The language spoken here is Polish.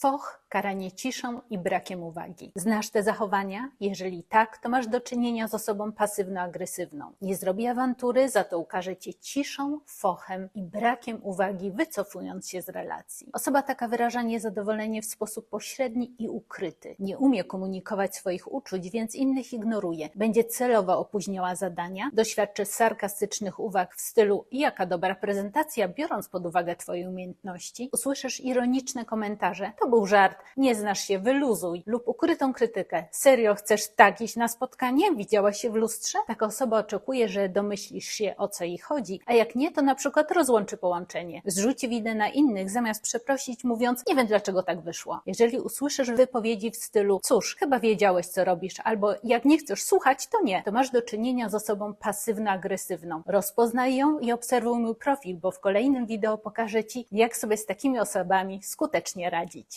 Foch, karanie ciszą i brakiem uwagi. Znasz te zachowania? Jeżeli tak, to masz do czynienia z osobą pasywno-agresywną. Nie zrobi awantury, za to ukaże cię ciszą, fochem i brakiem uwagi, wycofując się z relacji. Osoba taka wyraża niezadowolenie w sposób pośredni i ukryty. Nie umie komunikować swoich uczuć, więc innych ignoruje. Będzie celowo opóźniała zadania, doświadczy sarkastycznych uwag w stylu jaka dobra prezentacja, biorąc pod uwagę twoje umiejętności. Usłyszysz ironiczne komentarze. To był żart, nie znasz się, wyluzuj. Lub ukrytą krytykę. Serio, chcesz tak iść na spotkanie? Widziałaś się w lustrze? Taka osoba oczekuje, że domyślisz się o co jej chodzi, a jak nie, to na przykład rozłączy połączenie. Zrzuci winę na innych, zamiast przeprosić, mówiąc, nie wiem dlaczego tak wyszło. Jeżeli usłyszysz wypowiedzi w stylu, cóż, chyba wiedziałeś co robisz, albo jak nie chcesz słuchać, to nie, to masz do czynienia z osobą pasywno-agresywną. Rozpoznaj ją i obserwuj mój profil, bo w kolejnym wideo pokażę Ci, jak sobie z takimi osobami skutecznie radzić.